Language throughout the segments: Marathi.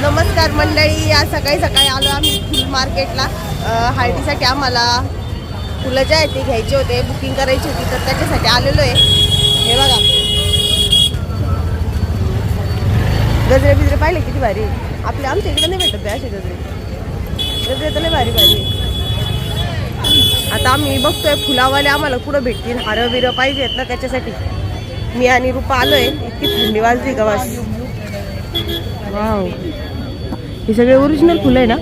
नमस्कार मंडळी आज सकाळी सकाळी आलो आम्ही फुल मार्केटला. हळदीसाठी आम्हाला फुलं जे आहेत ते घ्यायचे होते बुकिंग करायची होती तर त्याच्यासाठी आलेलो आहे. हे बघा. गजरे बिजरे पाहिले किती भारी. आपल्या आपले आमच्या इकडे नाही भेटत असे गजरे. गजरे तर भारी भारी. आता आम्ही बघतोय फुलावाले आम्हाला कुठं भेटतील हारं बिरं पाहिजेत ना त्याच्यासाठी. मी आणि रुपा आलोय इतकी थंडी वाजली गवास वास. वाव. हे सगळे ओरिजिनल फुलं आहे ना?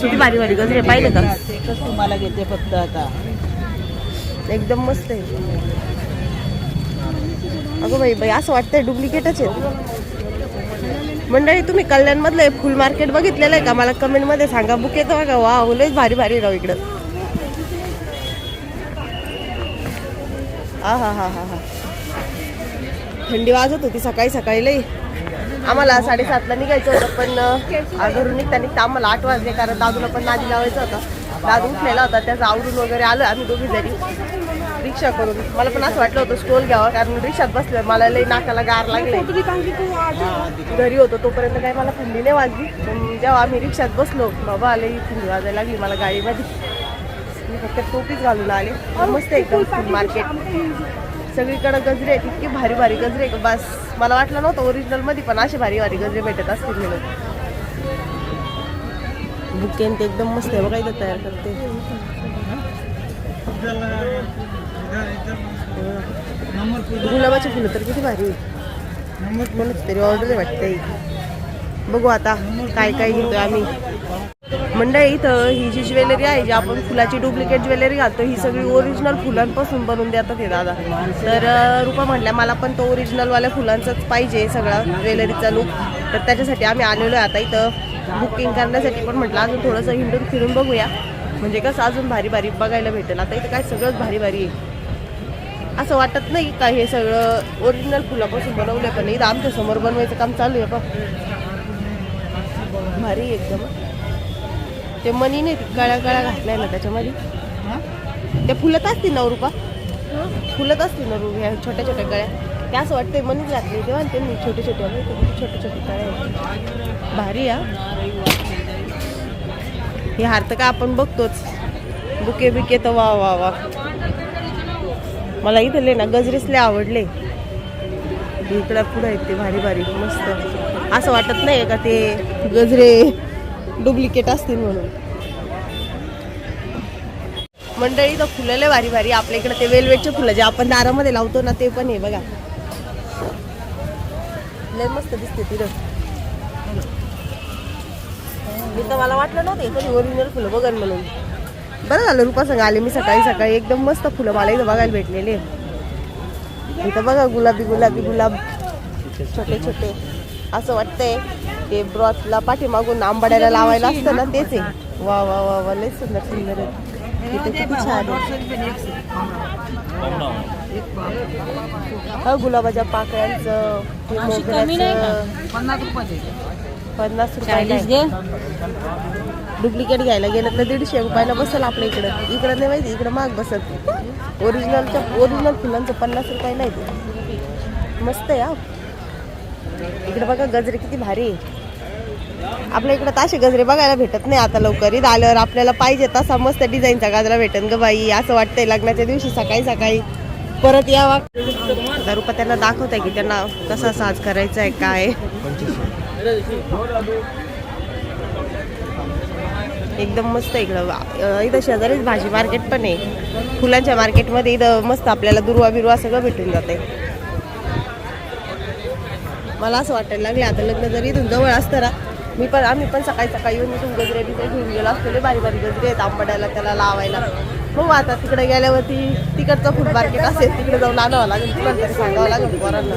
किती भारी भारी गजरे पाहिले का? एकच तुम्हाला घेते फक्त आता. एकदम मस्त आहे. अगं बाई बाई असं वाटतंय डुप्लिकेटच आहे मंडळी तुम्ही कल्याण मधलं फुल मार्केट बघितलेलं आहे का? मला कमेंटमध्ये सांगा. बुक येतं बघा. वा लयच भारी भारी राव इकडं. हा हा हा हा हा थंडी वाजत होती सकाळी सकाळी लई. आम्हाला साडेसातला निघायचं होतं पण घरून निघता निघता आम्हाला आठ वाजले कारण दादूला पण नादी लावायचं होतं. दादू उठलेला होता त्याचं आवरून वगैरे आलं आम्ही दोघी जरी रिक्षा करून. मला पण असं वाटलं होतं स्टोल घ्यावा कारण रिक्षात बसलं मला लई नाकाला गार लागले. घरी होतो तोपर्यंत काही मला थंडी नाही वाजली. पण जेव्हा आम्ही रिक्षात बसलो बाबा लई थंडी वाजायला लागली मला गाडीमध्ये. मी फक्त टोपीच घालून आले. मस्त एकदम फुल मार्केट. सगळीकडे गजरे आहेत इतके भारी भारी गजरे बस मला वाटलं नव्हतं ओरिजिनलमध्ये पण असे भारी भारी गजरे भेटत असतील म्हणून. बुकेन ते एकदम मस्त आहे बघा इथं तयार करते. गुलाबाची फुलं तर किती भारी. कोणाची तरी ऑर्डर वाटते बघू आता काय काय घेतोय आम्ही. मंडळी इथं ही जी ज्वेलरी आहे जी आपण फुलाची डुप्लिकेट ज्वेलरी घालतो ही सगळी ओरिजिनल फुलांपासून बनवून देतात हे दादा. तर अं, रुपा म्हटल्या मला पण तो ओरिजिनलवाल्या फुलांचंच पाहिजे सगळा ज्वेलरीचा लुक तर त्याच्यासाठी आम्ही आलेलो आहे आता इथं. बुकिंग करण्यासाठी पण म्हटलं अजून थोडंसं हिंडून फिरून बघूया. म्हणजे कसं अजून भारी भारी बघायला भेटेल. आता इथं काय सगळंच भारी भारी आहे. असं वाटत नाही का हे सगळं ओरिजिनल फुलापासून बनवलं पण इथं आमच्यासमोर बनवायचं काम चालू आहे बघ. भारी एकदम. ते मनी नाही गळ्या गळ्या घातलाय ना त्याच्यामध्ये. ते फुलत असतील ना रुपा? फुलत असतील ना रुप ह्या छोट्या छोट्या गळ्या. ते असं वाटतंय मनीच घातली तेव्हा त्यांनी छोटे छोटे छोटे छोटे गळ्या भारी हा. हे हार तर का आपण बघतोच. बुके बिके तर वा वा वा. मला इथले ना गजरेच लय आवडले. इकडं पुढं आहेत ते भारी भारी मस्त. असं वाटत नाही का ते गजरे? डुप्लिकेट असतील म्हणून. मंडळी तर फुलं लय भारी भारी आपल्या इकडे ते वेलवेटचे फुलं जे आपण दारामध्ये लावतो ना ते पण आहे बघा. लय मस्त दिसते तिथं मी तर मला वाटलं नव्हतं कधी ओरिजिनल फुलं बघन म्हणून. बरं झालं रुपा संग आले मी सकाळी सकाळी. एकदम मस्त फुलं मला इथं बघायला भेटलेले. इथं बघा गुलाबी गुलाबी गुलाब. छोटे छोटे. असं वाटतंय. ते ब्रॉथला पाठीमागून आंबाड्याला लावायला असतं ना तेच आहे. वा वा वा वा लय सुंदर सुंदर आहे. किती छान आहे. हा गुलाबाच्या पाकळ्यांचं हे मोगऱ्याचं. पन्नास रुपये डुप्लिकेट घ्यायला गेलं तर दीडशे रुपयाला बसेल आपल्या इकडं. इकडं नाही माहिती इकडं महाग बसत ओरिजिनलच्या ओरिजिनल फुलांचं पन्नास रुपयाला आहे ते. मस्त आहे हा. इकडे बघा गजरे किती भारी आहे. आपल्या इकडं तसे गजरे बघायला भेटत नाही आता लवकर. इथं आल्यावर आपल्याला पाहिजे तसा मस्त डिझाईनचा गजरा भेटन ग बाई. असं वाटतंय लग्नाच्या दिवशी सकाळी सकाळी. परत यावा. हजार त्यांना दाखवत आहे की त्यांना कसा साज करायचा आहे काय एकदम मस्त आहे इकडं. इथं शेजारीच भाजी मार्केट पण आहे. फुलांच्या मार्केटमध्ये इथं मस्त आपल्याला दुर्वा बिरवा सगळं भेटून जाते मला असं वाटायला लागले आता लग्न जरी इथून जवळ असतं ना मी पण आम्ही पण सकाळी सकाळी येऊन इथून गजरे बिजरे घेऊन गेलो असतो. बारी बारी गजरे आहेत आंबड्याला त्याला लावायला. मग आता तिकडे गेल्यावरती तिकडचं फूड मार्केट असेल तिकडे जाऊन आणावं लागेल. तुम्हाला तरी सांगावं लागेल पोरांना.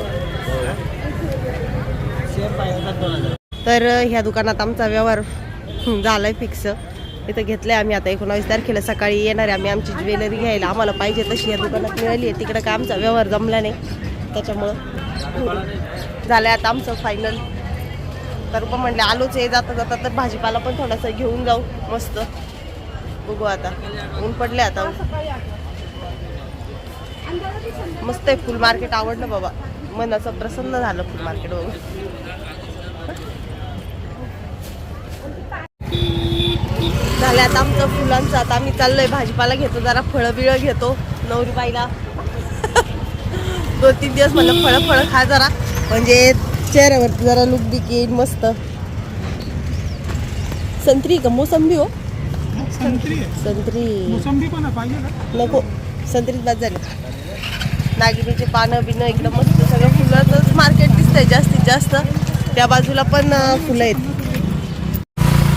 तर ह्या दुकानात आमचा व्यवहार झाला झालाय फिक्स इथं घेतलंय आम्ही आता एकोणावीस तारखेला सकाळी येणार आहे आम्ही आमची ज्वेलरी घ्यायला. आम्हाला पाहिजे तशी या दुकानात मिळाली आहे. तिकडं काय आमचा व्यवहार जमला नाही. त्याच्यामुळं झालंय आता आमचं फायनल तर मग म्हणलं आलोच हे जाता जाता तर भाजीपाला पण थोडासा घेऊन जाऊ मस्त. बघू आता. ऊन पडले आता. मस्त आहे फुल मार्केट आवडलं बाबा. मनाचं प्रसन्न झालं फुल मार्केट बघू झालं आता आमचं फुलांचं. आता आम्ही चाललोय भाजीपाला घेतो जरा फळं बिळं घेतो नवरी बाईला दोन तीन दिवस म्हणलं फळं फळं खा जरा. म्हणजे चेहऱ्यावरती जरा लुक बिक येईल मस्त. संत्री का? मोसंबी हो. संत्री. संत्री. मोसंबी पण नको. संत्रीत बाद झाले. नागिनीचे पानं बिनं एकदम मस्त सगळं फुलाचंच मार्केट दिसतंय जास्तीत जास्त. त्या बाजूला पण फुलं आहेत.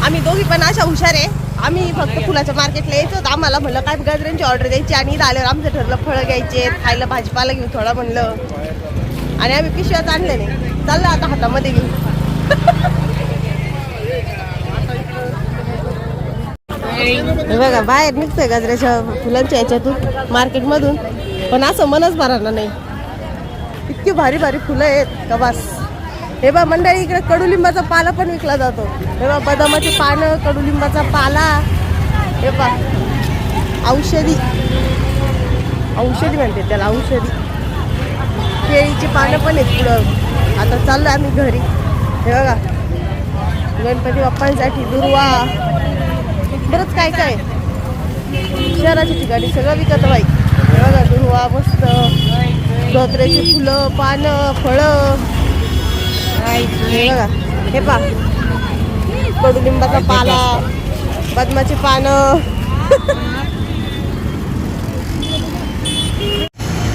आम्ही दोघी पण अशा हुशार आहे. आम्ही फक्त फुलाच्या मार्केटला यायचो. होतो आम्हाला म्हणलं काय गजऱ्यांची ऑर्डर द्यायची? आणि इथं आल्यावर आमचं ठरलं फळं घ्यायचे खायला भाजीपाला घेऊ थोडा म्हणलं. आणि आम्ही पिशव्यात आणलं नाही. चाललं आता हातामध्ये घेऊ हे बघा बाहेर निघतोय गाजऱ्याच्या फुलांच्या याच्यातून मार्केटमधून. पण असं मनच भरायला नाही. इतकी भारी भारी फुलं आहेत का हे बा मंडळी इकडे कडुलिंबाचा पाला पण विकला जातो. हे बा बदामाची पानं कडुलिंबाचा पाला. हे बा औषधी. औषधी म्हणते त्याला औषधी. केळीची पानं पण आहेत पुढं. आता चाललो आम्ही घरी. हे बघा. गणपती बाप्पांसाठी दुर्वा. बरंच काय काय. शहराच्या ठिकाणी सगळं विकत बाई. हे बघा दुर्वा मस्त. धोत्र्याची फुलं पानं फळं. हे बघा. हे पा. कडुलिंबाचा पाला बदमाची पानं.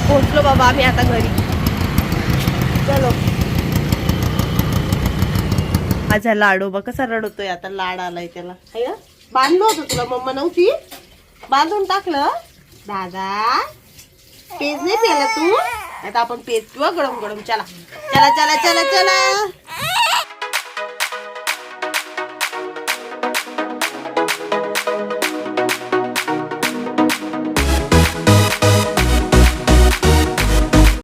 पोहोचलो बाबा आम्ही आता घरी. चलो. माझा लाडोबा. कसा रडतोय आता? लाड आलाय त्याला. हाय ना? होतं तुला मम्मा नव्हती? बांधून टाकलं? दादा पेज नाही पेला तू? आता आपण पेज किंवा गरम गरम चला. चला चला चला चला.